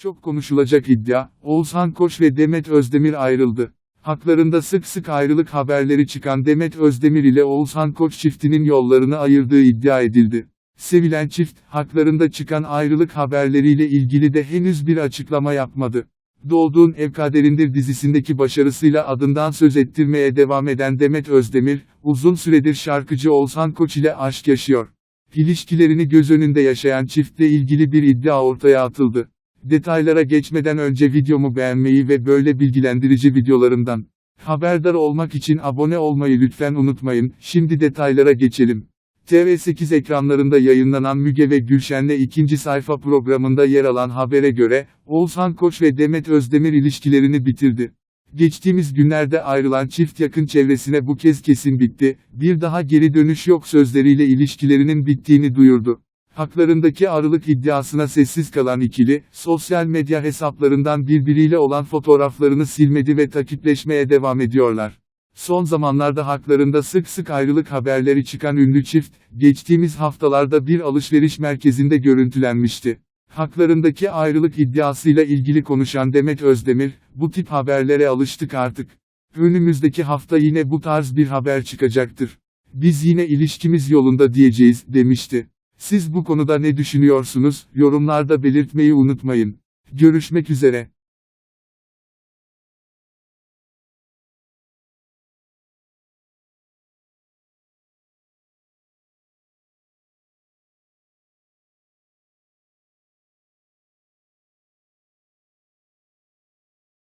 Çok konuşulacak iddia, Oğuzhan Koç ve Demet Özdemir ayrıldı. Haklarında sık sık ayrılık haberleri çıkan Demet Özdemir ile Oğuzhan Koç çiftinin yollarını ayırdığı iddia edildi. Sevilen çift, haklarında çıkan ayrılık haberleriyle ilgili de henüz bir açıklama yapmadı. Doğduğun Ev Kaderindir dizisindeki başarısıyla adından söz ettirmeye devam eden Demet Özdemir, uzun süredir şarkıcı Oğuzhan Koç ile aşk yaşıyor. İlişkilerini göz önünde yaşayan çiftle ilgili bir iddia ortaya atıldı. Detaylara geçmeden önce videomu beğenmeyi ve böyle bilgilendirici videolarımdan haberdar olmak için abone olmayı lütfen unutmayın. Şimdi detaylara geçelim. TV8 ekranlarında yayınlanan Müge ve Gülşen'le ikinci sayfa programında yer alan habere göre, Oğuzhan Koç ve Demet Özdemir ilişkilerini bitirdi. Geçtiğimiz günlerde ayrılan çift yakın çevresine bu kez kesin bitti, bir daha geri dönüş yok sözleriyle ilişkilerinin bittiğini duyurdu. Haklarındaki arılık iddiasına sessiz kalan ikili, sosyal medya hesaplarından birbiriyle olan fotoğraflarını silmedi ve takipleşmeye devam ediyorlar. Son zamanlarda haklarında sık sık ayrılık haberleri çıkan ünlü çift, geçtiğimiz haftalarda bir alışveriş merkezinde görüntülenmişti. Haklarındaki ayrılık iddiasıyla ilgili konuşan Demet Özdemir, bu tip haberlere alıştık artık. Önümüzdeki hafta yine bu tarz bir haber çıkacaktır. Biz yine ilişkimiz yolunda diyeceğiz, demişti. Siz bu konuda ne düşünüyorsunuz? Yorumlarda belirtmeyi unutmayın. Görüşmek üzere.